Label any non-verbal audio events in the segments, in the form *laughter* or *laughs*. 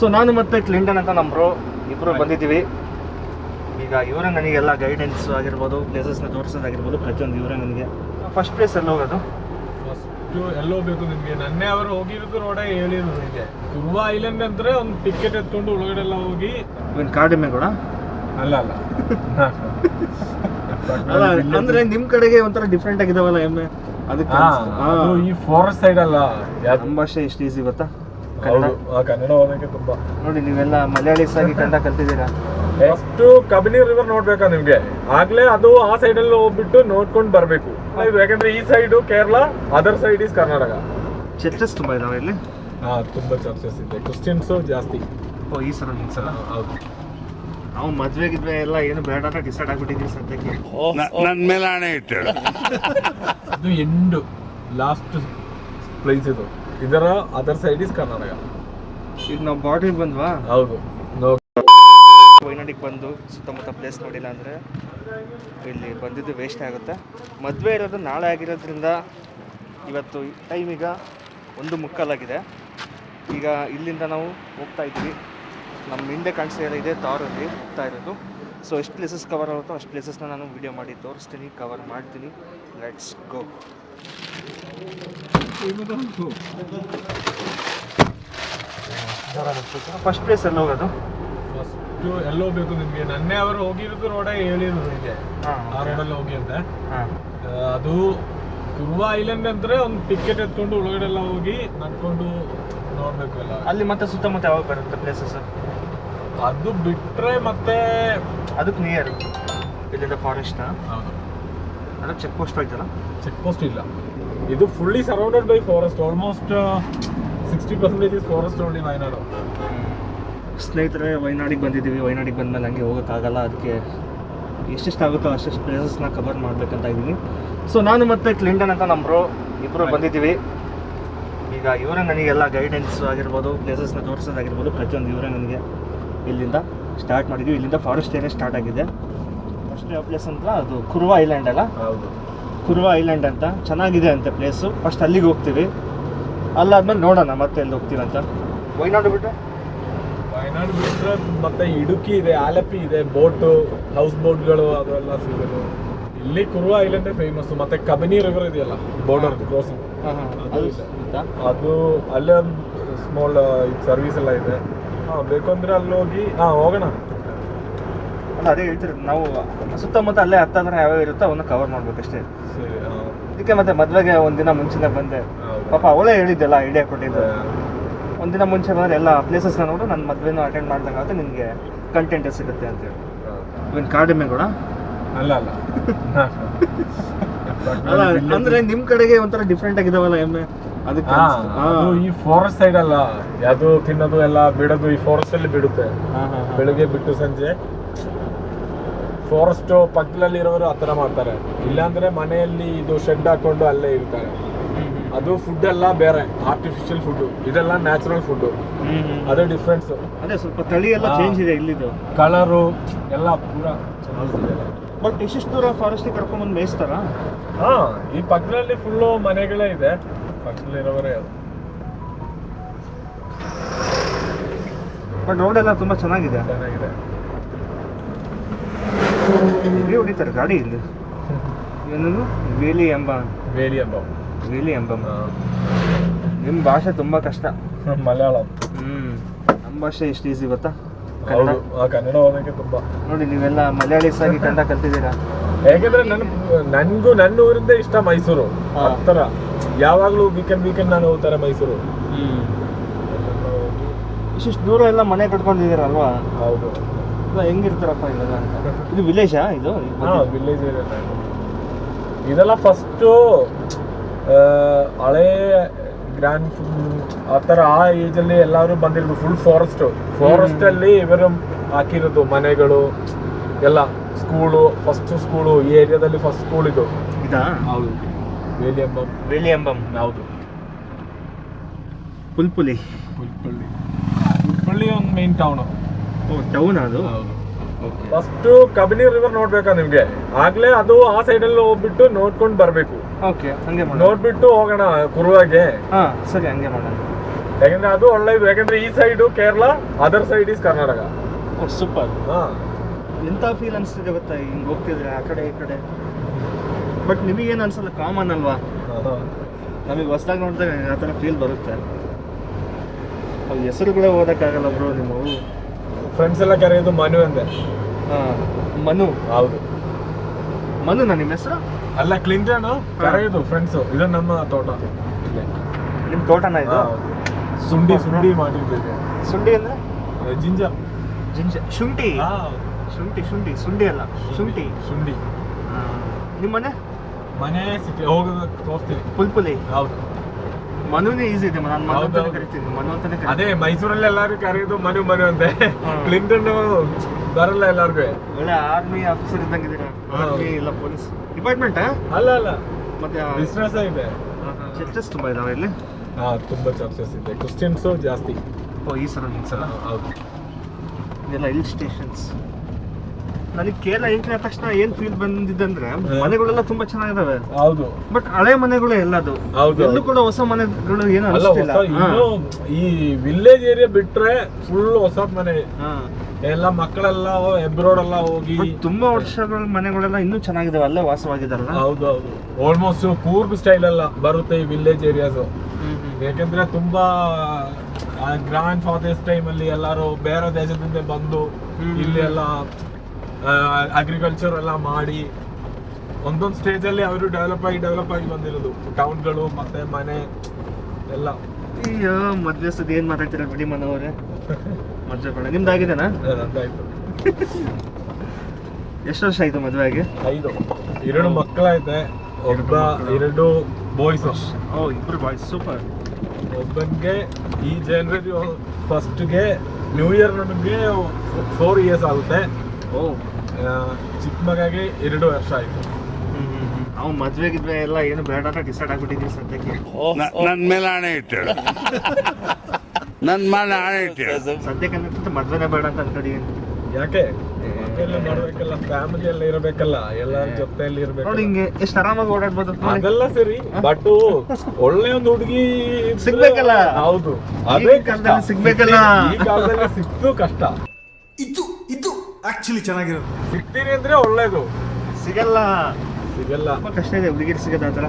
So ನಾನು ಮತ್ತೆ Clinton ಅಂತ ನಮ್ಮ ಬ್ರೋ ಇಬ್ಬರು ಬಂದಿದ್ದೀವಿ. ಈಗ ಇವರೇ ನನಗೆಲ್ಲ ಗೈಡೆನ್ಸ್ ಆಗಿರ್ಬೋದು ಪ್ಲೇಸಸ್ನ ತೋರಿಸೋದಾಗಿರ್ಬೋದು ಪ್ರತಿಯೊಂದು ಇವರೇ ನನಗೆ. ಫಸ್ಟ್ ಪ್ಲೇಸ್ ಎಲ್ಲ ಹೋಗೋದು? ಫಸ್ಟು ಎಲ್ಲ ಹೋಗ್ಬೇಕು ನಿಮಗೆ? ನನ್ನೆ ಅವರು ಹೋಗಿರೋದು ರೋಡೇ ಹೇಳಿರು ನಿಮಗೆ. ತುಂಬ ಐಲ್ಯಾಂಡ್ ಅಂದರೆ ಒಂದು ಟಿಕೆಟ್ ಎತ್ಕೊಂಡು ಒಳಗಡೆ ಎಲ್ಲ ಹೋಗಿ ಇವನ್ ಕಾಡಿಮೆ ಕೂಡ ಅಲ್ಲ ಅಲ್ಲ. *laughs* ಅಲ್ಲ ಅಂದ್ರೆ ನಿಮ್ ಕಡೆಗೆ ಒಂಥರ ಡಿಫ್ರೆಂಟ್ ಆಗಿದಾವಲ್ಲ ಎಮ್ಮೆ? ಅದಕ್ಕೆ ಈ ಫಾರೆಸ್ಟ್ ಸೈಡ್ ಅಲ್ಲ. ತುಂಬಾ ಎಷ್ಟು ಈಸಿ ಗೊತ್ತಾ? ಕನ್ನಡ ಹೌದು ಆ, ಕನ್ನಡ ಓದೋಕೆ ತುಂಬಾ. ನೋಡಿ ನೀವೆಲ್ಲ ಮಲಯಾಳೀಸ್ ಆಗಿ ಕನ್ನಡ ಕಲ್ತಿದ್ದೀರಾ ಫಸ್ಟ್ ಕಬಿನಿ ರಿವರ್ ನೋಡ್ಬೇಕಾ ನಿಮ್ಗೆ? ಆಗ್ಲೇ ಅದು ಆ ಸೈಡ್ ಅಲ್ಲಿ ಹೋಗ್ಬಿಟ್ಟು ನೋಡ್ಕೊಂಡು ಬರ್ಬೇಕು. ಇದು ಯಾಕಂದ್ರೆ ಈ side Kerala other side is Karnataka. Churches ತುಂಬಾ ಇದಾವೆ ಇಲ್ಲಿ? ಹಾ ತುಂಬಾ ಚರ್ಚಸ್ ಇದೆ. ಕ್ರಿಶ್ಚಿಯನ್ಸ್ ಜಾಸ್ತಿ. ಓ ಈ ಸರೌಂಡಿಂಗ್ಸ್ ಅಲ್ಲ ಹೌದು. ನಾವು ಮದ್ವೆ ಗಿದ್ವೆ ಎಲ್ಲ ಏನು ಬೇಡ ಅಂತ ಡಿಸೈಡ್ ಆಗ್ಬಿಟ್ಟಿದ್ವಿ ಸದ್ಯಕ್ಕೆ. ನನ್ನ ಮೇಲೆ ಆಣೆ ಇಟ್ಟು *laughs* ಇದು ಎಂಡು ಲಾಸ್ಟ್ ಪ್ಲೇಸ್ ಇದು. ಇದರ ಅದರ್ ಸೈಡ್ ಇಸ್ ಕರ್ನಾಟಕ ಈಗ ನಾವು ಬಾರ್ಡ್ರಿಗೆ ಬಂದ್ವಾ? ಹೌದು. ವೈನಾಡಿಗೆ ಬಂದು ಸುತ್ತಮುತ್ತ ಪ್ಲೇಸ್ ನೋಡಿಲ್ಲ ಅಂದರೆ ಇಲ್ಲಿ ಬಂದಿದ್ದು ವೇಸ್ಟ್ ಆಗುತ್ತೆ. ಮದುವೆ ಇರೋದು ನಾಳೆ ಆಗಿರೋದ್ರಿಂದ ಇವತ್ತು ಟೈಮ್ ಈಗ ಒಂದು ಮುಕ್ಕಾಲಾಗಿದೆ. ಈಗ ಇಲ್ಲಿಂದ ನಾವು ಹೋಗ್ತಾ ಇದ್ದೀವಿ. ನಮ್ಮ ಹಿಂದೆ ಕಾಣಿಸ್ತಾ ಇದೆ ಇದೇ ತಾರಲ್ಲಿ ಹೋಗ್ತಾ ಇರೋದು. ಸೊ ಎಷ್ಟು ಪ್ಲೇಸಸ್ ಕವರ್ ಆಗುತ್ತೋ ಅಷ್ಟು ಪ್ಲೇಸಸ್ನ ನಾನು ವೀಡಿಯೋ ಮಾಡಿ ತೋರಿಸ್ತೀನಿ ಕವರ್ ಮಾಡ್ತೀನಿ. ಲೆಟ್ಸ್ ಗೋ ಫಸ್ಟ್ ಪ್ಲೇಸ್ ಎಲ್ಲ ಹೋಗೋದು? ಫಸ್ಟ್ ಎಲ್ಲೋ ಹೋಗ್ಬೇಕು ನಿಮಗೆ? ನನ್ನೆ ಅವರು ಹೋಗಿರೋದು ರೋಡೇ ಹೇಳಿರೋದು ನಿಮಗೆ. ಆ ರೋಡಲ್ಲಿ ಹೋಗಿ ಅಂತ. ಅದು ಕುರುವ ಐಲ್ಯಾಂಡ್ ಅಂದ್ರೆ ಒಂದು ಟಿಕೆಟ್ ಎತ್ಕೊಂಡು ಒಳಗಡೆ ಎಲ್ಲ ಹೋಗಿ ನಡ್ಕೊಂಡು ನೋಡ್ಬೇಕು ಎಲ್ಲ. ಅಲ್ಲಿ ಮತ್ತೆ ಸುತ್ತಮುತ್ತ ಯಾವಾಗ ಬರುತ್ತೆ ಪ್ಲೇಸಸ್ ಅದು ಬಿಟ್ರೆ ಮತ್ತೆ ಅದಕ್ಕೆ ನಿಯರ್ ಇಲ್ಲಿಂದ ಫಾರೆಸ್ಟ್ ಹೌದು. ಅದಕ್ಕೆ ಚೆಕ್ ಪೋಸ್ಟ್ ಆಯ್ತಲ್ಲ ಚೆಕ್ ಪೋಸ್ಟ್ ಇಲ್ಲ. ಇದು fully surrounded by forest almost sixty percentage is forest only Wayanad ಸ್ನೇಹಿತರೆ ವಯನಾಡಿಗೆ ಬಂದಿದ್ದೀವಿ. ವಯನಾಡಿಗೆ ಬಂದಮೇಲೆ ಹಂಗೆ ಹೋಗೋಕ್ಕಾಗಲ್ಲ. ಅದಕ್ಕೆ ಎಷ್ಟೆಷ್ಟು ಆಗುತ್ತೋ ಅಷ್ಟೆಷ್ಟು ಪ್ಲೇಸಸ್ನ ಕವರ್ ಮಾಡಬೇಕಂತ ಇದ್ದೀನಿ. ಸೊ ನಾನು ಮತ್ತೆ ಕ್ಲಿಂಟನ್ ಅಂತ ನಮ್ಮ ಬ್ರೋ ಇಬ್ಬರು ಬಂದಿದ್ದೀವಿ. ಈಗ ಇವರೇ ನನಗೆಲ್ಲ ಗೈಡೆನ್ಸ್ ಆಗಿರ್ಬೋದು ಪ್ಲೇಸಸ್ನ ತೋರಿಸೋದಾಗಿರ್ಬೋದು. ಪ್ರತಿಯೊಂದು ಇವರೇ ನನಗೆ ಇಲ್ಲಿಂದ ಸ್ಟಾರ್ಟ್ ಮಾಡಿದ್ವಿ. ಇಲ್ಲಿಂದ ಫಾರೆಸ್ಟ್ ಏರಿಯಾ ಸ್ಟಾರ್ಟ್ ಆಗಿದೆ. ಫಸ್ಟ್ ಪ್ಲೇಸ್ ಅಂತ ಅದು ಕುರುವ ಐಲ್ಯಾಂಡ್ ಅಲ್ಲ? ಹೌದು. ಕುರುವ ಐಲ್ಯಾಂಡ್ ಅಂತ ಚೆನ್ನಾಗಿದೆ ಅಂತೆ ಪ್ಲೇಸು ಫಸ್ಟ್ ಅಲ್ಲಿಗೆ ಹೋಗ್ತೀವಿ. ಅಲ್ಲಾದ್ಮೇಲೆ ನೋಡೋಣ ಮತ್ತೆ ಎಲ್ಲಿ ಹೋಗ್ತೀವಿ ಅಂತ. ವೈನಾಡು ಬಿಟ್ಟರೆ ವಯನಾಡು ಬಿಟ್ಟರೆ ಮತ್ತೆ ಇಡುಕಿ ಇದೆ ಆಲಪಿ ಇದೆ ಬೋಟು ಹೌಸ್ ಬೋಟ್ಗಳು ಅದೆಲ್ಲ ಸಿಗೋದು. ಇಲ್ಲಿ ಕುರುವ ಐಲ್ಯಾಂಡೇ ಫೇಮಸ್ ಮತ್ತೆ ಕಬಿನಿ ರಿವರ್ ಇದೆಯಲ್ಲ ಬಾರ್ಡರ್ ಕ್ರಾಸಿಂಗ್ ಹಾಂ ಹಾಂ. ಅದು ಅದು ಇದೆ. ಅದು ಅಲ್ಲೇ ಒಂದು ಸ್ಮಾಲ್ ಸರ್ವಿಸ್ ಎಲ್ಲ ಇದೆ. ಹಾಂ ಬೇಕು ಅಂದ್ರೆ ಅಲ್ಲಿ ಹೋಗಿ ಹಾಂ ಹೋಗೋಣ. ಅಲ್ಲ ಅದೇ ಹೇಳ್ತೀರಿ ನಾವು ಸುತ್ತಮುತ್ತ ಅಲ್ಲೇ ಹತ್ತಾದ್ರೆ ಯಾವ್ಯಾವ ಇರುತ್ತೋ ಅವನ್ನ ಕವರ್ ಮಾಡ್ಬೇಕಷ್ಟೇ. ಇದಕ್ಕೆ ಅದಕ್ಕೆ ಮತ್ತೆ ಮದ್ವೆಗೆ ಒಂದಿನ ಮುಂಚೆನೇ ಬಂದೆ. ಪಾಪ ಅವಳೇ ಹೇಳಿದ್ದೆಲ್ಲ ಐಡಿಯಾ ಕೊಟ್ಟಿದ್ದು. ಒಂದಿನ ಮುಂಚೆ ಬಂದ್ರೆ ಎಲ್ಲ ಪ್ಲೇಸಸ್ನ ನೋಡು ನನ್ನ ಮದ್ವೆನೂ ಅಟೆಂಡ್ ಮಾಡ್ದಂಗಾಗುತ್ತೆ ನಿನಗೆ ಕಂಟೆಂಟ್ ಸಿಗುತ್ತೆ ಅಂತೇಳಿ. ಇವನ್ ಕಾಡಿಮೆ ಕೂಡ ಅಲ್ಲ ಅಲ್ಲ. *laughs* ಅಲ್ಲ ಅಂದ್ರೆ ನಿಮ್ ಕಡೆಗೆ ಒಂಥರ ಡಿಫ್ರೆಂಟ್ ಆಗಿದಾವಲ್ಲ ಎಮ್ಮೆ? ಅದಕ್ಕೆ ಈ ಫಾರೆಸ್ಟ್ ಸೈಡ್ ಅಲ್ಲ. ಯಾವುದು ತಿನ್ನೋದು ಎಲ್ಲ ಬಿಡೋದು ಈ ಫಾರೆಸ್ಟ್ ಅಲ್ಲಿ ಬಿಡುತ್ತೆ. ಹಾ, ಹಾ, ಹಾ. ಬೆಳಿಗ್ಗೆ ಬಿಟ್ಟು ಸಂಜೆ. ಫಾರೆಸ್ಟ್ ಪಕ್ಕದಲ್ಲಿ ಇರೋರು ಆ ಥರ ಮಾಡ್ತಾರೆ. ಇಲ್ಲಾಂದ್ರೆ ಮನೆಯಲ್ಲಿ ಇದು ಶೆಡ್ ಹಾಕೊಂಡು ಅಲ್ಲೇ ಇರ್ತಾರೆ. ಅದು ಫುಡ್ ಎಲ್ಲ ಬೇರೆ. ಆರ್ಟಿಫಿಷಿಯಲ್ ಫುಡ್ ಇದೆಲ್ಲ ನ್ಯಾಚುರಲ್ ಫುಡ್ ಅದೇ ಡಿಫ್ರೆನ್ಸ್ ಅದೇ ಸ್ವಲ್ಪ ತಳಿ ಎಲ್ಲ ಚೇಂಜ್ ಇದೆ ಇಲ್ಲಿದು ಕಲರು ಎಲ್ಲ ಪೂರ ಚೆನ್ನಾಗಿದೆ. ಬಟ್ ಇಷ್ಟಿಷ್ಟು ದೂರ ಫಾರೆಸ್ಟಿಗೆ ಕರ್ಕೊಂಡ್ಬಂದು ಮೇಯಿಸ್ತಾರ? ಹಾ ಈ ಪಕ್ಕದಲ್ಲಿ ಫುಲ್ಲು ಮನೆಗಳೇ ಇದೆ. ಪಕ್ಕದಲ್ಲಿರೋವರೇ ಅದು. ಬಟ್ ರೋಡ್ ಎಲ್ಲ ತುಂಬಾ ಚೆನ್ನಾಗಿದೆ. ಚೆನ್ನಾಗಿದೆ. ಇಲ್ಲಿ ಹೊಡಿತಾರೆ ಗಾಡಿ ಇಲ್ಲಿ. ಏನದು? ವೇಲಿ ಎಂಬ. ಬೇಲಿ ಎಂಬ. ವೇಲಿ ಎಂಬ. ನಿಮ್ಮ ಭಾಷೆ ತುಂಬಾ ಕಷ್ಟ. *laughs* ಮಲಯಾಳಂ. ಹ್ಮ್. ನಮ್ಮ ಭಾಷೆ ಎಷ್ಟು ಈಸಿ ಗೊತ್ತಾ? ಕನ್ನಡ. ಕನ್ನಡ ಓದಕ್ಕೆ ತುಂಬಾ. ನೋಡಿ ನೀವೆಲ್ಲ ಮಲಯಾಳೀಸ್ ಆಗಿ ಕನ್ನಡ ಕಲ್ತಿದ್ದೀರಾ? ಯಾಕಂದ್ರೆ ನನ್ ನನ್ಗೂ ನನ್ನ ಊರಿಂದ ಇಷ್ಟ ಮೈಸೂರು. ಆತರ ಆ ಥರ ಯಾವಾಗ್ಲೂ ವೀಕೆಂಡ್ ವೀಕೆಂಡ್ ನಾನು ಹೋಗ್ತಾರೆ ಮೈಸೂರು. ಇಷ್ಟಿಷ್ಟು ದೂರ ಎಲ್ಲ ಮನೆ ಕಟ್ಕೊಂಡಿದ್ದೀರಲ್ವಾ? ಹೌದು. ಇಲ್ಲ ಹೆಂಗಿರ್ತಾರಪ್ಪ ಇವಾಗ ಅಂತ. ಇದು ವಿಲೇಜಾ ಇದು? ಹಾಂ? ವಿಲೇಜ್ ಇದೆಲ್ಲ ಫಸ್ಟು ಹಳೆ ಗ್ರ್ಯಾಂಡ್ ಆ ಥರ ಆ ಏಜಲ್ಲಿ ಎಲ್ಲರೂ ಬಂದಿರೋದು ಫುಲ್ ಫಾರೆಸ್ಟ್ ಫಾರೆಸ್ಟ್ ಅಲ್ಲಿ ಇವರು ಹಾಕಿರೋದು ಮನೆಗಳು ಎಲ್ಲ ಸ್ಕೂಲು ಫಸ್ಟ್ ಸ್ಕೂಲು ಈ ಏರಿಯಾದಲ್ಲಿ ಫಸ್ಟ್ ಸ್ಕೂಲ್ ಇದು. ಇದಾ? ಹೌದು. ವೇಲಿಯಂಬಂ ವೇಲಿಯಂಬಂ ಹೌದು. ಪುಲ್ಪುಲಿ. ಹುಲ್ಪಳ್ಳಿ ಹುಲ್ಪಳ್ಳಿ ಒಂದು ಮೇನ್ ಟೌನು ಟೌನ್ ಅದು? ಫಸ್ಟ್ ಕಬಿನಿ ರಿವರ್ ನೋಡ್ಬೇಕಾ ನಿಮ್ಗೆ? ಆಗ್ಲೇ ಅದು ಆ ಸೈಡ್ ಅಲ್ಲಿ ಹೋಗ್ಬಿಟ್ಟು ನೋಡ್ಕೊಂಡು ಬರ್ಬೇಕು. ಓಕೆ ಹಂಗೆ ಮಾಡೋಣ. ನೋಡ್ಬಿಟ್ಟು ಹೋಗೋಣ ಕುರುವಾಗೆ. ಹಾ ಸರಿ ಹಂಗೆ ಮಾಡೋಣ. ಯಾಕಂದ್ರೆ ಅದು ಒಳ್ಳೇದು ಯಾಕಂದ್ರೆ ಈ side Kerala other side is Karnataka. Super ಹಾ. ಎಂತ ಫೀಲ್ ಅನಿಸ್ತಿದೆ ಗೊತ್ತಾ? ಹಿಂಗೆ ಹೋಗ್ತಿದ್ರೆ ಆ ಕಡೆ ಈ ಕಡೆ. ಬಟ್ ನಿಮಗೇನು ಅನ್ಸಲ್ಲ? ಕಾಮನ್ ಅಲ್ವಾ? ನಮಗೆ ಹೊಸ್ದಾಗಿ ನೋಡಿದಾಗ ಆ ಥರ ಫೀಲ್ ಬರುತ್ತೆ. ಅವು ಹೆಸರುಗಳೇ ಓದೋಕ್ಕಾಗಲ್ಲ ಬ್ರೋ ನೀವು ಫ್ರೆಂಡ್ಸ್ ಎಲ್ಲ ಕರೆಯೋದು ಮನು ಅಂದೆ. ಮನು. ಹೌದು. ಮನು ನಿಮ್ಮ ಹೆಸರು? ಅಲ್ಲ ಕ್ಲಿಂಟನ್ ಕರೆಯೋದು ಫ್ರೆಂಡ್ಸ್ ಇದು ನಮ್ಮ ತೋಟ. ನಿಮ್ಮ ತೋಟನ ಇದು? ಸುಂಡಿ ಸುಂಡಿ ಮಾಡಿದ್ದೇವೆ ಸುಂಡಿ ಅಂದ್ರೆ? ಜಿಂಜ. ಜಿಂಜ. ಶುಂಠಿ? ಶುಂಠಿ ಶುಂಠಿ ಸುಂಡಿ ಅಲ್ಲ. ಶುಂಠಿ ಸುಂಡಿ ನಿಮ್ಮ ಮನೆ? ಮನೆ ಸಿಟಿ ಹೋಗೋದು ತೋರಿಸ್ತೀನಿ. ಪುಲ್ಪುಲಿ. ಹೌದು. ಮನುನೇ ಈಸಿ ಇದೆ ನಾನು ಮನು ಅಂತಾನೆ. ಕರಿತೀನಿ ಮನು ಅಂತಾನೆ ಅದೇ ಮೈಸೂರಲ್ಲಿ ಎಲ್ಲಾರು ಕರೆಯೋದು ಮನು ಮನು ಅಂತೆ. ಕ್ಲಿಂಟನ್ ಬರಲ್ಲ ಎಲ್ಲಾರ್ಗು. ಒಳ್ಳೆ ಆರ್ಮಿ ಆಫೀಸರ್ ಇದ್ದಂಗಿದ್ದೀರಾ ಹಾ. ಆರ್ಮಿ ಇಲ್ಲ ಪೊಲೀಸ್ ಡಿಪಾರ್ಟ್ಮೆಂಟ್ ಅಲ್ಲ ಅಲ್ಲ. ಮತ್ತೆ ಬಿಸ್ನೆಸ್ ಇದೆ. ಚರ್ಚಸ್ ತುಂಬಾ ಇದಾವೆ ಇಲ್ಲಿ? ಹಾ ತುಂಬಾ ಚರ್ಚಸ್ ಇದೆ. ಕ್ರಿಶ್ಚಿಯನ್ಸ್ ಜಾಸ್ತಿ. ಓ ಈ ಸಲ ನಿಲ್ಸಲ್ಲ ಹೌದು. ಇದೆಲ್ಲ ಹಿಲ್ ಸ್ಟೇಷನ್ಸ್ ನನಗೆ ಕೇರಳ ಎಂಟ್ರಿ ಆದ ತಕ್ಷಣ ಏನು ಫೀಲ್ ಬಂದಿದ್ದಂದ್ರೆ ಮನೆಗಳೆಲ್ಲ ತುಂಬಾ ಚೆನ್ನಾಗಿದಾವೆ. ಹೌದು. ಬಟ್ ಹಳೆ ಮನೆಗಳು ಎಲ್ಲದು ಹೌದು, ಎಲ್ಲೂ ಕೂಡ ಹೊಸ ಮನೆಗಳು ಏನು ಅಲ್ಲ ಅನಿಸ್ತಿಲ್ಲ. ಹೊಸ ಇನ್ನು ಈ ವಿಲೇಜ್ ಏರಿಯಾ ಬಿಟ್ರೆ ಫುಲ್ ಹೊಸ ಮನೆ. ಹಾ. ಎಲ್ಲ ಮಕ್ಕಳೆಲ್ಲ ಎಬ್ರೋಡ್ ಎಲ್ಲ ಹೋಗಿ ತುಂಬಾ ವರ್ಷಗಳ ಮನೆಗಳೆಲ್ಲ ಇನ್ನೂ ಚೆನ್ನಾಗಿದಾವೆ. ಅಲ್ಲೇ ವಾಸವಾಗಿದಾರಲ್ಲ ಹೌದು ಹೌದು. ಆಲ್ಮೋಸ್ಟ್ ಕೂರ್ಗ್ ಸ್ಟೈಲ್ ಎಲ್ಲ ಬರುತ್ತೆ ಈ ವಿಲೇಜ್ ಏರಿಯಾಸ್ ಯಾಕಂದ್ರೆ ತುಂಬಾ ಗ್ರ್ಯಾಂಡ್ ಫಾದರ್ಸ್ ಟೈಮ್ ಅಲ್ಲಿ ಎಲ್ಲರೂ ಬೇರೆ ದೇಶದಿಂದ ಬಂದು ಹ್ಮ್. ಇಲ್ಲಿ ಎಲ್ಲ ಅಗ್ರಿಕಲ್ಚರ್ ಎಲ್ಲ ಮಾಡಿ ಒಂದೊಂದು ಸ್ಟೇಜ್ ಅಲ್ಲಿ ಅವರು ಡೆವಲಪ್ ಆಗಿ ಡೆವಲಪ್ ಆಗಿ ಬಂದಿರೋದು. ಟೌನ್ಗಳು ಮತ್ತೆ ಮನೆ ಎಲ್ಲ. ಅಯ್ಯೋ ಮದ್ವೆ ಸುದ್ದಿ ಏನ್ ಮಾತಾಡ್ತೀರ ಬಿಡಿ ಮನವರೇ ಮದ್ವೆ ಬೇಡ. ನಿಮ್ದಾಗಿದೆನಾ ನಂದಾಯ್ತು *laughs* ಎಷ್ಟು ವರ್ಷ ಆಯ್ತು ಮದ್ವೆ ಆಗಿ? ಐದು. ಎರಡು ಮಕ್ಕಳೈತೆ ಒಬ್ಬ ಎರಡು ಬಾಯ್ಸ್ ಓ ಇಬ್ರು ಬಾಯ್ಸ್ ಸೂಪರ್. ಒಬ್ಬನಿಗೆ ಈ ಜನವರಿ ಫಸ್ಟ್ಗೆ ನ್ಯೂ ಇಯರ್ ನಮಗೆ ಫೋರ್ ಇಯರ್ಸ್ ಆಗುತ್ತೆ. ಓ. ಆ, ಚಿಕ್ಕ ಮಗಗೆ ಎರಡು ವರ್ಷ ಆಯ್ತು. ಅವ್ನು ಮದ್ವೆ ಗಿದ್ವೆ ಎಲ್ಲ ಏನು ಬೇಡ ಅಂತ ಡಿಸೈಡ್ ಆಗ್ಬಿಟ್ಟಿದ್ವಿ ಸದ್ಯಕ್ಕೆ. ನನ್ನ ನನ್ ಮೇಲೆ ಆಣೆ ಇಟ್ಟು *laughs* ನನ್ನ ಮೇಲೆ ಆಣೆ ಇಟ್ಟು ಸದ್ಯಕ್ಕೆ ಅನ್ನೋಕ್ಕಿಂತ ಮದ್ವೆನೇ ಬೇಡ ಅಂತ ಅನ್ಕೊಂಡಿದ್ದೀನಿ ಯಾಕೆ? ಮಕ್ಕಳೆಲ್ಲ ಮಾಡ್ಬೇಕಲ್ಲ? ಫ್ಯಾಮಿಲಿ ಎಲ್ಲ ಇರಬೇಕಲ್ಲ ಎಲ್ಲರ ಜೊತೆಯಲ್ಲಿ ನೋಡಿ ಹಿಂಗೆ ಎಷ್ಟು ಆರಾಮಾಗಿ ಓಡಾಡ್ಬೋದು. ಅದೆಲ್ಲ ಸರಿ ಬಟ್ ಒಳ್ಳೆ ಒಂದು ಹುಡುಗಿ ಸಿಗ್ಬೇಕಲ್ಲ? ಹೌದು. ಅದೇ ಕಷ್ಟ. ಸಿಗ್ಬೇಕಲ್ಲ? ಈ ಕಾಲದಲ್ಲಿ ಸಿಕ್ತು ಕಷ್ಟ. ಆಕ್ಚುಲಿ ಚೆನ್ನಾಗಿರೋದು. ಸಿಗ್ತೀನಿ ಅಂದ್ರೆ ಒಳ್ಳೇದು. ಸಿಗಲ್ಲ. ಸಿಗಲ್ಲ. ತುಂಬಾ ಕಷ್ಟ ಇದೆ ಹುಡುಗಿರು ಸಿಗದ ಆ ಥರ.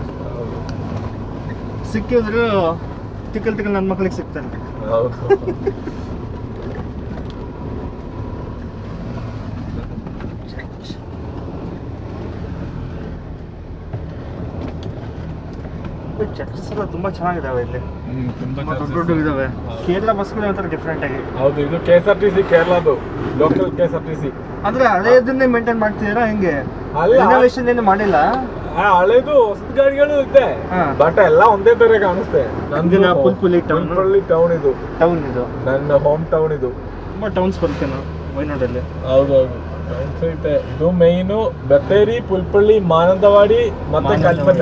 ಸಿಕ್ಕಿದ್ರು ತಿಕ್ಕಲ್ ತಿಕ್ಕಲ್ ನನ್ನ ಮಕ್ಳಿಗೆ ಸಿಗ್ತಾರೆ ಹೌದು ಚರ್ಚಸ್ ಎಲ್ಲ ತುಂಬಾ ಚೆನ್ನಾಗಿದಾವೆ ಇಲ್ಲಿ. ತುಂಬಾ ದೊಡ್ಡ ದೊಡ್ಡ ಇದಾವೆ. ಕೇರಳ ಬಸ್ಗಳು ಒಂಥರ ಡಿಫ್ರೆಂಟ್ ಆಗಿ? ಹೌದು ಇದು K S R T C ಕೇರಳದು local K S R T C ಅಂದ್ರೆ ಹಳೆಯದನ್ನೇ ಮೇಂಟೈನ್ ಮಾಡ್ತಿದ್ದೀರಾ ಹೆಂಗೆ? ಅಲ್ಲ. ರಿನೋವೇಷನ್ ಏನು ಮಾಡಿಲ್ಲ? ಹಳೇದು ಹೊಸದ ಗಾಡಿಗಳು ಇದೆ. ಬಟ್ ಎಲ್ಲ ಒಂದೇ ತರ ಕಾಣಿಸ್ತೆ. ನಂದಿನ ಪುಲ್ಪುಲಿ ಟೌನ್ ಟೌನ್ ಇದು. ಟೌನ್ ಇದು? ನನ್ನ ಹೋಮ್ ಟೌನ್ ಇದು. ತುಂಬಾ ಟೌನ್ಸ್ ಬರುತ್ತೆ ನಾವು ವಯನಾಡಲ್ಲಿ ಹೌದೌದು ಟೌನ್ಸ್ ಐತೆ ಇದು. ಮೈನು ಬತ್ತೇರಿ ಪುಲ್ಪಳ್ಳಿ ಮಾನಂದವಾಡಿ ಮತ್ತೆ ಕಲ್ಪಟ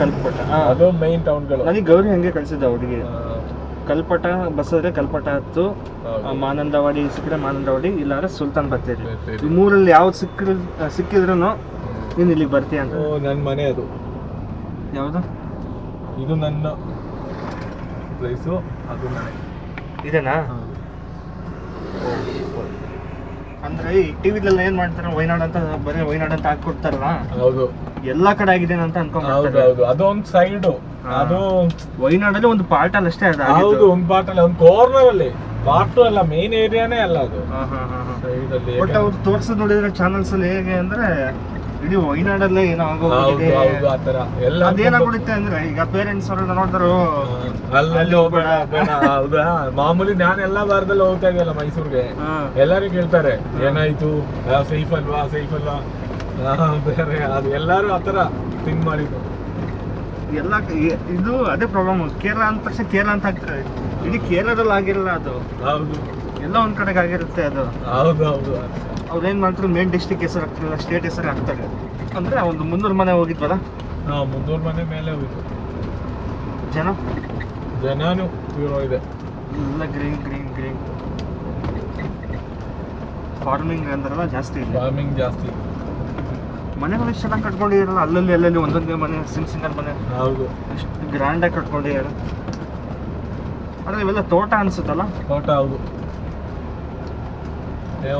ಕಲ್ಪಟ. ಅದು ಮೈನ್ ಟೌನ್ಗಳು ನನಗೆ ಗೌರಿ ಹಂಗೆ ಕಳ್ಸಿದ್ದ ಹುಡುಗಿ. ಕಲ್ಪಟ ಬಸ್ ಆದ್ರೆ ಕಲ್ಪಟ ಹತ್ತು ಮಾನಂದವಾಡಿ ಸಿಕ್ಕರೆ ಮಾನಂದವಾಡಿ ಇಲ್ಲಾಂದ್ರೆ ಸುಲ್ತಾನ್ ಬತ್ತೇರಿ. ಬತ್ತೇರಿ. ಈ ಮೂರಲ್ಲಿ ಯಾವ್ದು ಸಿಕ್ಕಿದ್ರು ಸಿಕ್ಕಿದ್ರು ನೀನು ಇಲ್ಲಿಗೆ ಬರ್ತೀಯ ಅಂತ. ನನ್ನ ಮನೆ ಅದು. ಯಾವುದು? ಇದು ನನ್ನ ಪ್ಲೇಸು ಅದು ಮನೆ. ಇದೇನಾ? ಅಂದ್ರೆ ಈ ಟಿವಿಲೆಲ್ಲ ಏನ್ ಮಾಡ್ತಾರೆ ವೈನಾಡ್ ಅಂತ ಬರೀ ವೈನಾಡ್ ಅಂತ ಹಾಕೊಡ್ತಾರಲ್ಲ ಹೌದು. ಎಲ್ಲಾ ಕಡೆ ಆಗಿದೆ ಅಂತ ಹೌದು ಹೌದು. ಅದೊಂದು ಸೈಡು ಹಾ. ಅದು ವಯನಾಡಲ್ಲಿ ಒಂದು ಪಾರ್ಟ್ ಅಲ್ಲಿ ಅಷ್ಟೇ ಅದು ಹೌದು ಆಗಿದ್ದು. ಒಂದು ಪಾರ್ಟ್ ಅಲ್ಲ ಒಂದು ಕಾರ್ನರ್ ಅಲ್ಲಿ. ಪಾರ್ಟ್ ಅಲ್ಲ ಮೇನ್ ಏರಿಯಾನೇ ಅಲ್ಲ ಅದು. ಹಾ, ಹಾ, ಹಾ, ಹಾ. ಸೈಡ್ ಅಲ್ಲಿ ಬಟ್ ಅವ್ರು ತೋರ್ಸೋದ್ ನೋಡಿದ್ರೆ ಚಾನಲ್ಸ್ ಅಲ್ಲಿ ಹೇಗೆ ಅಂದ್ರೆ ಇಡೀ ವೈನಾಡಲ್ಲೇ ಏನೋ ಆಗೋಗಿದೆ. ಹೌದು ಆತರ ಎಲ್ಲ ಅದೇನಾಗ್ಬಿಡುತ್ತೆ ಅಂದ್ರೆ ಈಗ ಪೇರೆಂಟ್ಸ್ ಅವ್ರನ್ನ ನೋಡಿದ್ರು ಅಲ್ಲಿ ಹೋಗ್ಬೇಡ. ಹೋಗ್ಬೇಡ ಹೌದಾ? ಮಾಮೂಲಿ ನಾನು ಎಲ್ಲಾ ವಾರದಲ್ಲಿ ಹೋಗ್ತಾ ಇದೆಯಲ್ಲ ಮೈಸೂರಿಗೆ. ಎಲ್ಲರೂ ಕೇಳ್ತಾರೆ ಏನಾಯ್ತು? ಸೇಫ್ ಅಲ್ವಾ ಸೇಫ್ ಅಲ್ವಾ? ಆ, ಬೇರೆ ಅದು ಎಲ್ಲಾರು ಆತರ ಥಿಂಕ್ ಮಾಡಿದ್ರು ಎಲ್ಲ ಇದು ಅದೇ ಪ್ರಾಬ್ಲಮ್ ಕೇರಳ ಅಂದ ತಕ್ಷಣ ಕೇರಳ ಅಂತ ಹಾಕ್ತಾರೆ ಇಡೀ ಕೇರಳದಲ್ಲಿ ಆಗಿರಲ್ಲ ಅದು. ಹೌದು. ಎಲ್ಲ ಒಂದ್ ಕಡೆಗೆ ಆಗಿರುತ್ತೆ ಅದು. ಹೌದು ಹೌದು. ಅವ್ರು ಏನ್ ಮಾಡ್ತಾರೆ ಮೇನ್ ಡಿಸ್ಟಿಕ್ ಹೆಸರು ಹಾಕ್ತಾರಲ್ಲ ಸ್ಟೇಟ್ ಹೆಸರು ಹಾಕ್ತಾರೆ. ಅಂದ್ರೆ ಒಂದು ಮುನ್ನೂರು ಮನೆ ಹೋಗಿದ್ವಲ್ಲ? ಹಾಂ ಮುನ್ನೂರು ಮನೆ ಮೇಲೆ ಹೋಗಿತ್ತು. ಜನ? ಜನಾನು ಇದೆ. ಎಲ್ಲ ಗ್ರೀನ್ ಗ್ರೀನ್ ಗ್ರೀನ್ ಫಾರ್ಮಿಂಗ್ ಅಂದ್ರಲ್ಲ ಜಾಸ್ತಿ ಇದೆ. ಫಾರ್ಮಿಂಗ್ ಜಾಸ್ತಿ. ಮನೆಗಳು ಎಷ್ಟು ಚೆನ್ನಾಗಿ ಕಟ್ಕೊಂಡಿರಲ್ಲ ಅಲ್ಲಲ್ಲಿ ಅಲ್ಲಲ್ಲಿ ಒಂದೊಂದೇ ಮನೆ ಸಿಂಗ್ ಸಿಂಗಲ್ ಮನೆ. ಹೌದು. ಎಷ್ಟು ಗ್ರ್ಯಾಂಡಾಗಿ ಕಟ್ಕೊಂಡಿದ್ದಾರೆ ಆದರೆ ಇವೆಲ್ಲ ತೋಟ ಅನಿಸುತ್ತಲ್ಲ? ತೋಟ ಹೌದು.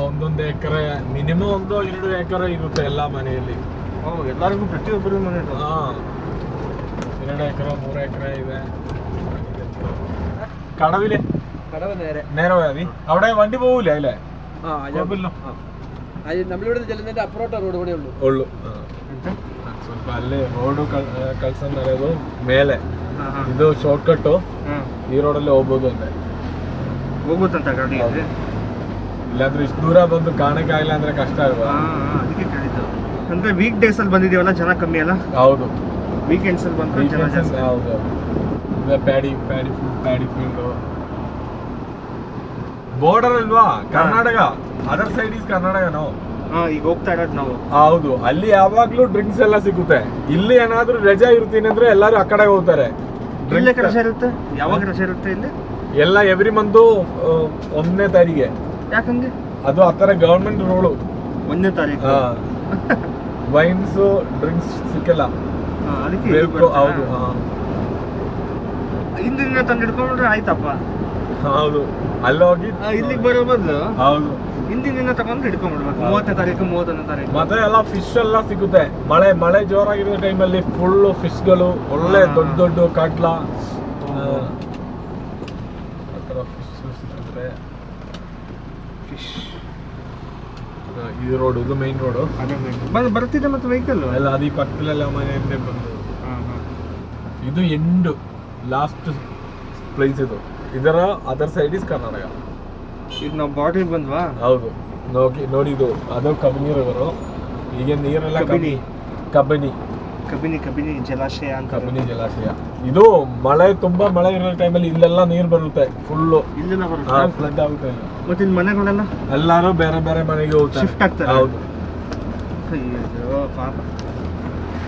ಒಂದೊಂದು ಎಕರೆ ಮಿನಿಮಮ್ ಒಂದು ಎರಡು ಎಕರೆ ಇರುತ್ತೆ ಎಲ್ಲ ಮನೆಯಲ್ಲಿ ಓ ಎಲ್ಲರಿಗೂ ಪ್ರತಿಯೊಬ್ಬರು ಮನೆ ಇದೆ. ಹಾ ಎರಡು ಎಕರೆ ಮೂರು എക്കറെ ಇದೆ കടവില് കടവ് നേരെ നേരെ പോയാൽ മതി അവിടെ വണ്ടി പോകൂലേ അല്ലേ ആ ഞാൻ- കുഴപ്പമില്ല ആ. അത് നമ്മളിവിടെ ചെല്ലുന്നതിന്റെ അപ്പുറോട്ട് റോഡ് കൂടെ ഉള്ളൂ ഉള്ളു ಎಂತ? ಸ್ವಲ್ಪ ಅಲ್ಲಿ ರೋಡು ಕಳ್ಸ ನಡೆಯೋದು ಮೇಲೆ ಹಾ, ಹಾ. ಇದು ಶಾರ್ಟ್ ಕಟ್ಟು ಹಾ. ಈ ರೋಡಲ್ಲಿ ಹೋಗ್ಬೋದು ಅಲ್ಲೇ ಹೋಗುತ್ತಂತ ಗಾಡಿ ಹೌದು. ಇದೆ ಇಲ್ಲಾಂದ್ರೆ ಇಷ್ಟು ದೂರ ಬಂದು ಕಾಣಕ್ಕೆ ಆಗಿಲ್ಲ ಅಂದ್ರೆ ಕಷ್ಟ ಅಲ್ವಾ? ಅದಕ್ಕೆ ಕೇಳಿದ್ದು. ಅಂದ್ರೆ ವೀಕ್ ಡೇಸ್ ಅಲ್ಲಿ ಬಂದಿದೀವಲ್ಲ ಜನ ಕಮ್ಮಿ ಅಲ್ಲ? ಹೌದು. ವೀಕೆಂಡ್ಸ್ ಅಲ್ಲಿ ಬಂದ್ರೆ ಜನ ಜಾಸ್ತಿ. ಹೌದು paddy paddy food paddy field border ಅಲ್ವಾ? Karnataka. Other side is Karnataka ನಾವು. ಈಗ ಹೋಗ್ತಾ ಇರೋದು ನಾವು. ಹೌದು. ಅಲ್ಲಿ ಯಾವಾಗ್ಲೂ ಡ್ರಿಂಕ್ಸ್ ಎಲ್ಲ ಸಿಗುತ್ತೆ. ಇಲ್ಲಿ ಏನಾದ್ರೂ ರಜಾ ಇರ್ತೀನಿ ಅಂದ್ರೆ ಎಲ್ಲರೂ ಆ ಕಡೆ ಹೋಗ್ತಾರೆ. ರಜೆ ಇರುತ್ತೆ? ಯಾವಾಗ ರಜೆ ಇರುತ್ತೆ ಇಲ್ಲಿ? ಎಲ್ಲ ಎವ್ರಿ ಮಂತು ಒಂದನೇ ತಾರೀಗೆ. ಯಾಕಂಗೆ? ಅದು ಆ ಥರ ಗವರ್ಮೆಂಟ್ ರೂಲು ಒಂದನೇ ತಾರೀಕು. ವೈನ್ಸ್ ಡ್ರಿಂಕ್ಸ್ ಸಿಕ್ಕಲ್ಲ. ಹಾ, ಅದಕ್ಕೆ ಬೇಕು ಹೌದು ಹಾ. ಹಿಂದಿನ ತಂದು ಹಿಡ್ಕೊಂಡ್ರೆ ಆಯ್ತಪ್ಪ. ಹೌದು. ಅಲ್ಲೋಗಿ ಆ, ಇಲ್ಲಿಗೆ ಬರೋ ಬದಲು ಹೌದು. ಹಿಂದಿನ ತಗೊಂಡು ಹಿಡ್ಕೊಂಡ್ಬಿಡ್ಬೇಕು ಮೂವತ್ತನೇ ತಾರೀಕು ಮೂವತ್ತೊಂದನೇ ತಾರೀಕು. ಮತ್ತೆ ಎಲ್ಲ ಫಿಶ್ ಎಲ್ಲ ಸಿಗುತ್ತೆ. ಮಳೆ ಮಳೆ ಜೋರಾಗಿರೋ ಟೈಮಲ್ಲಿ ಫುಲ್ ಫಿಶ್ಗಳು ಒಳ್ಳೆ ಹಾ. ದೊಡ್ಡ ದೊಡ್ಡ ಕಾಟ್ಲ ಸಿಗುತ್ತೆ ಫಿಶ್ ಇದು ರೋಡ್ ಇದು ಮೈನ್ ರೋಡು ಅದೇ. ಬಂದ್ ಬರ್ತಿದೆ ಮತ್ತೆ ವೆಹಿಕಲ್ ಎಲ್ಲ ಅದು ಈ ಪಕ್ಕದಲ್ಲೆಲ್ಲ ಮನೆಯಿಂದ ಬಂದು. ಇದು ಎಂಡು ಲಾಸ್ಟ್ ಪ್ಲೇಸ್ ಇದು. ಇದರ ಅದರ್ ಸೈಡ್ ಇಸ್ ಕರ್ನಾಟಕ ಇದು ನಾವು ಬಾರ್ಡರ್ ಬಂದ್ವಾ? ಹೌದು. ನೋಡಿ ನೋಡಿ ಇದು. ಅದು ಕಬಿನಿ ರಿವರು ಈಗ ನೀರೆಲ್ಲ ಕಬಿನಿ. ಕಬಿನಿ. ಕಬಿನಿ ಕಬಿನಿ ಜಲಾಶಯ ಅಂತ. ಕಬಿನಿ ಜಲಾಶಯ. ಇದು ಮಳೆ ತುಂಬಾ ಮಳೆ ಇರೋ ಟೈಮಲ್ಲಿ ಇಲ್ಲೆಲ್ಲ ನೀರು ಬರುತ್ತೆ ಫುಲ್ಲು ಇಲ್ಲೆಲ್ಲ ಬರುತ್ತೆ? ಫ್ಲಡ್ ಆಗುತ್ತೆ ಇಲ್ಲಿ. ಮತ್ತೆ ಇಲ್ಲಿ ಮನೆಗಳೆಲ್ಲ? ಎಲ್ಲರೂ ಬೇರೆ ಬೇರೆ ಮನೆಗೆ ಹೋಗ್ತಾರೆ. ಶಿಫ್ಟ್ ಆಗ್ತಾರೆ. ಹೌದು. ಅಯ್ಯೋ ಪಾಪ.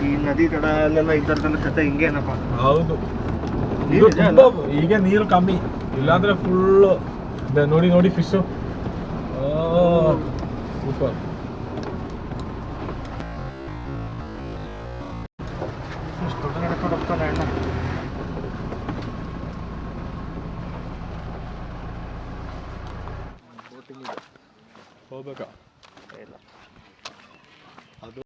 ಈ ನದಿ ತಡ ಅಲ್ಲೆಲ್ಲ ಇದ್ದರ್ಗಂತ ಕತೆ ಹಿಂಗೇನಪ್ಪ? ಹೌದು. ನೀರು ತುಂಬಾ ಈಗ ನೀರು ಕಮ್ಮಿ. ಇಲ್ಲಾಂದ್ರೆ ಫುಲ್ ನೋಡಿ ನೋಡಿ ಫಿಶ್ ಸೂಪರ್